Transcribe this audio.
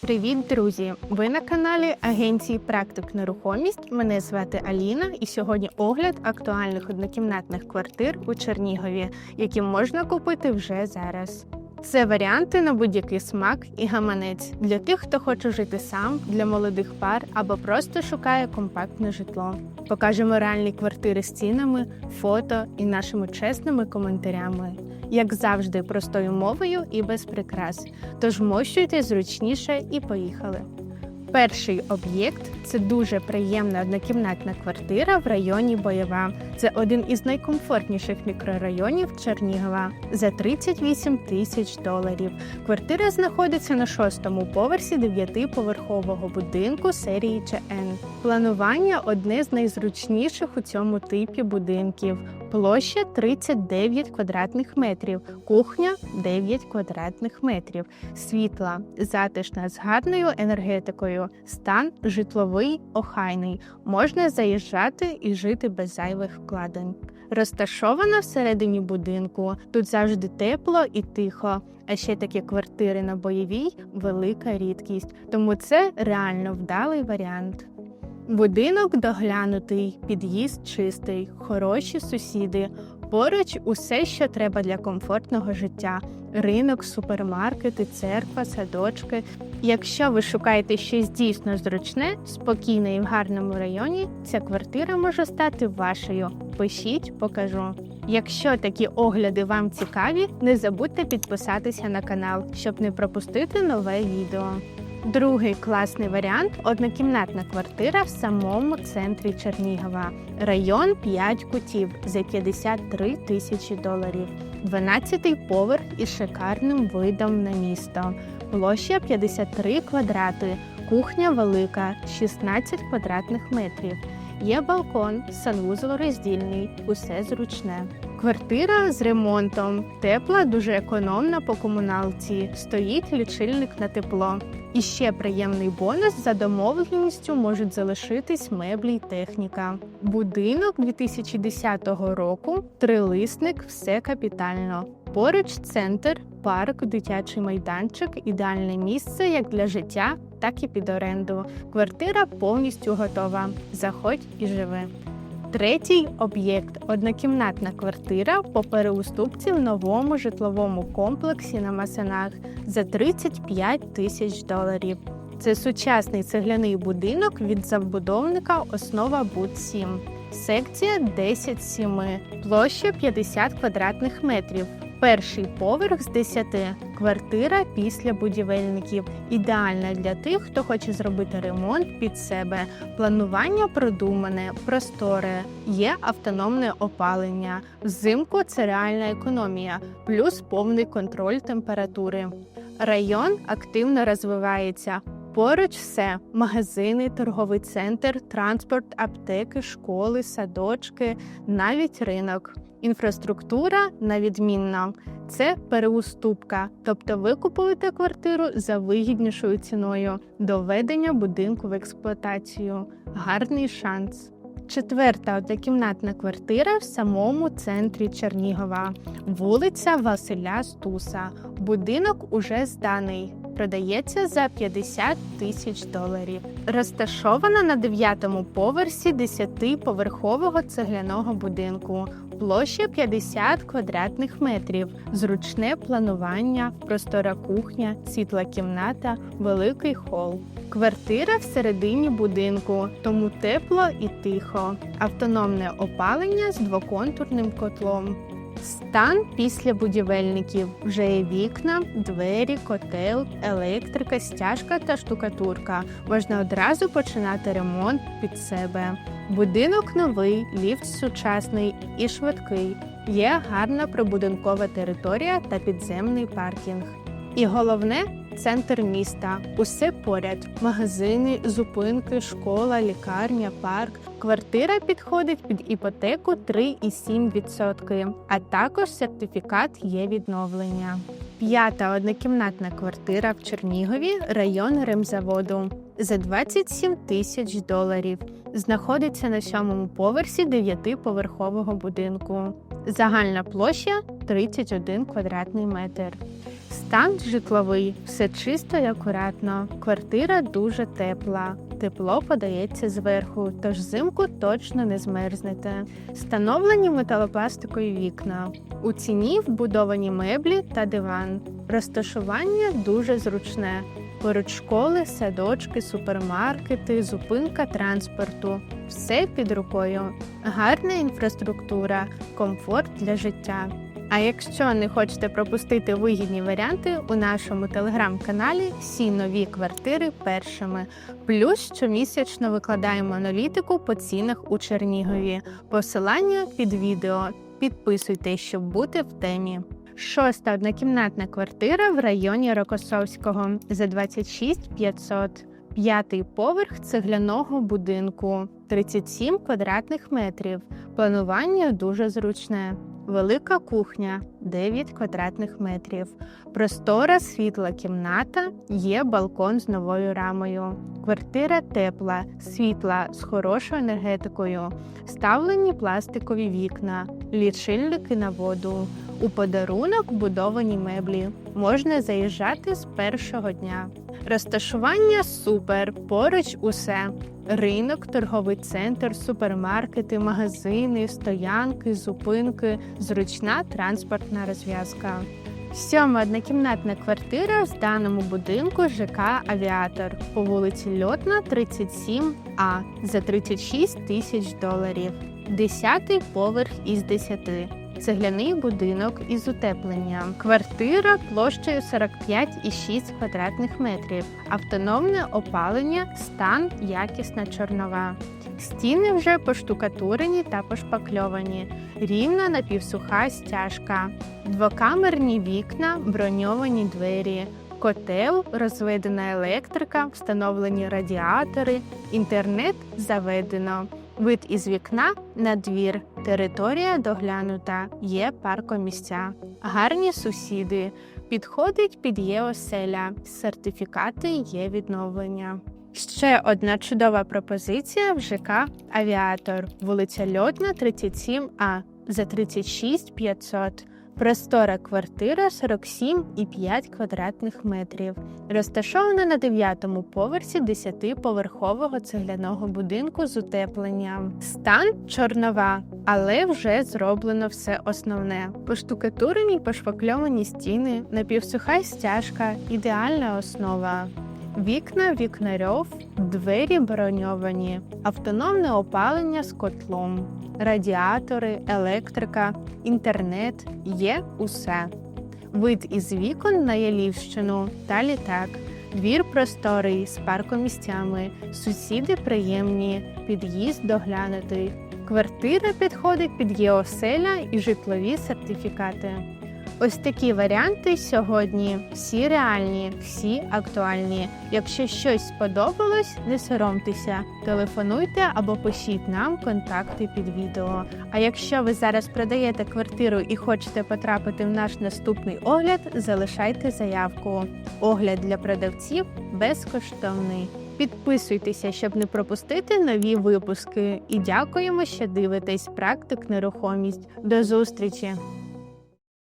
Привіт, друзі! Ви на каналі агенції Практик Нерухомість. Мене звати Аліна, і сьогодні огляд актуальних однокімнатних квартир у Чернігові, які можна купити вже зараз. Це варіанти на будь-який смак і гаманець для тих, хто хоче жити сам, для молодих пар або просто шукає компактне житло. Покажемо реальні квартири з цінами, фото і нашими чесними коментарями. Як завжди, простою мовою і без прикрас. Тож мощуйте зручніше і поїхали. Перший об'єкт це дуже приємна однокімнатна квартира в районі Бойова. Це один із найкомфортніших мікрорайонів Чернігова за 38 тисяч доларів. Квартира знаходиться на шостому поверсі дев'ятиповерхового будинку серії ЧН. Планування одне з найзручніших у цьому типі будинків. Площа 39 квадратних метрів, кухня 9 квадратних метрів, світла, затишна з гарною енергетикою, стан житловий, охайний. Можна заїжджати і жити без зайвих вкладень. Розташована всередині будинку. Тут завжди тепло і тихо. А ще такі квартири на бойовій велика рідкість, тому це реально вдалий варіант. Будинок доглянутий, під'їзд чистий, хороші сусіди. Поруч усе, що треба для комфортного життя: ринок, супермаркети, церква, садочки. Якщо ви шукаєте щось дійсно зручне, спокійне і в гарному районі, ця квартира може стати вашою. Пишіть, покажу. Якщо такі огляди вам цікаві, не забудьте підписатися на канал, щоб не пропустити нове відео. Другий класний варіант однокімнатна квартира в самому центрі Чернігова. Район 5 кутів за 53 тисячі доларів. 12-й поверх із шикарним видом на місто. Площа 53 квадрати, кухня велика, 16 квадратних метрів. Є балкон, санвузол роздільний, усе зручне. Квартира з ремонтом, тепла, дуже економна по комуналці. Стоїть лічильник на тепло. І ще приємний бонус за домовленістю можуть залишитись меблі й техніка. Будинок 2010 року, трилисник, все капітально. Поруч центр, парк, дитячий майданчик, ідеальне місце як для життя, так і під оренду. Квартира повністю готова. Заходь і живи. Третій об'єкт однокімнатна квартира по переуступці в новому житловому комплексі на Масанах за 35 тисяч доларів. Це сучасний цегляний будинок від забудовника Основа Буд 7. Секція 10 з 7, площа 50 квадратних метрів. Перший поверх з 10, квартира після будівельників. Ідеальна для тих, хто хоче зробити ремонт під себе. Планування продумане, просторе, є автономне опалення. Взимку це реальна економія, плюс повний контроль температури. Район активно розвивається. Поруч все: магазини, торговий центр, транспорт, аптеки, школи, садочки, навіть ринок. Інфраструктура навідмінна. Це переуступка, тобто ви купуєте квартиру за вигіднішою ціною до введення будинку в експлуатацію. Гарний шанс. Четверта однокімнатна квартира в самому центрі Чернігова, вулиця Василя Стуса. Будинок уже зданий. Продається за 50 тисяч доларів. Розташована на дев'ятому поверсі 10-поверхового цегляного будинку. Площа 50 квадратних метрів, зручне планування, простора кухня, світла кімната, великий хол. Квартира всередині будинку, тому тепло і тихо. Автономне опалення з двоконтурним котлом. Стан після будівельників вже є вікна, двері, котел, електрика, стяжка та штукатурка. Можна одразу починати ремонт під себе. Будинок новий, ліфт сучасний і швидкий. Є гарна прибудинкова територія та підземний паркінг. І головне центр міста. Усе поряд: магазини, зупинки, школа, лікарня, парк. Квартира підходить під іпотеку 3,7%, а також сертифікат є відновлення. П'ята однокімнатна квартира в Чернігові, район ремзаводу за 27 тисяч доларів. Знаходиться на сьомому поверсі дев'ятиповерхового будинку. Загальна площа 31 квадратний метр. Стан житловий, все чисто і акуратно. Квартира дуже тепла. Тепло подається зверху, тож взимку точно не змерзнете. Встановлені металопластикові вікна. У ціні вбудовані меблі та диван. Розташування дуже зручне. Поруч школи, садочки, супермаркети, зупинка транспорту. Все під рукою. Гарна інфраструктура, комфорт для життя. А якщо не хочете пропустити вигідні варіанти, у нашому телеграм-каналі всі нові квартири першими. Плюс щомісячно викладаємо аналітику по цінах у Чернігові. Посилання під відео. Підписуйтесь, щоб бути в темі. Шоста однокімнатна квартира в районі Рокосовського за 26 500. П'ятий поверх цегляного будинку 37 квадратних метрів. Планування дуже зручне. Велика кухня 9 квадратних метрів. Простора світла кімната, є балкон з новою рамою. Квартира тепла, світла з хорошою енергетикою, вставлені пластикові вікна, лічильники на воду. У подарунок будовані меблі. Можна заїжджати з першого дня. Розташування супер, поруч усе. Ринок, торговий центр, супермаркети, магазини, стоянки, зупинки, зручна транспортна розв'язка. Сьома однокімнатна квартира в даному будинку ЖК Авіатор по вулиці Льотна, 37А за 36 тисяч доларів. Десятий поверх із 10. Цегляний будинок із утепленням. Квартира площею 45,6 квадратних метрів. Автономне опалення, стан якісна чорнова. Стіни вже поштукатурені та пошпакльовані. Рівна напівсуха стяжка. Двокамерні вікна, броньовані двері. Котел, розведена електрика, встановлені радіатори, інтернет заведено. Вид із вікна на двір. Територія доглянута, є паркомісця. Гарні сусіди. Підходить під є оселя. Сертифікати є відновлення. Ще одна чудова пропозиція в ЖК Авіатор, вулиця Льотна, 37А за 36 500. Простора квартира 47,5 квадратних метрів. Розташована на 9-му поверсі 10-поверхового цегляного будинку з утепленням. Стан чорнова, але вже зроблено все основне. Поштукатурені й пошпакльовані стіни, напівсуха стяжка, ідеальна основа. Вікна вікнарьов, двері броньовані, автономне опалення з котлом, радіатори, електрика, інтернет є усе. Вид із вікон на Ялівщину та літак. Двір просторий з паркомістями, сусіди приємні, під'їзд доглянутий. Квартира підходить під ЄОселя і житлові сертифікати. Ось такі варіанти сьогодні. Всі реальні, всі актуальні. Якщо щось сподобалось, не соромтеся, телефонуйте або пишіть нам контакти під відео. А якщо ви зараз продаєте квартиру і хочете потрапити в наш наступний огляд, залишайте заявку. Огляд для продавців безкоштовний. Підписуйтеся, щоб не пропустити нові випуски. І дякуємо, що дивитесь практик нерухомість. До зустрічі!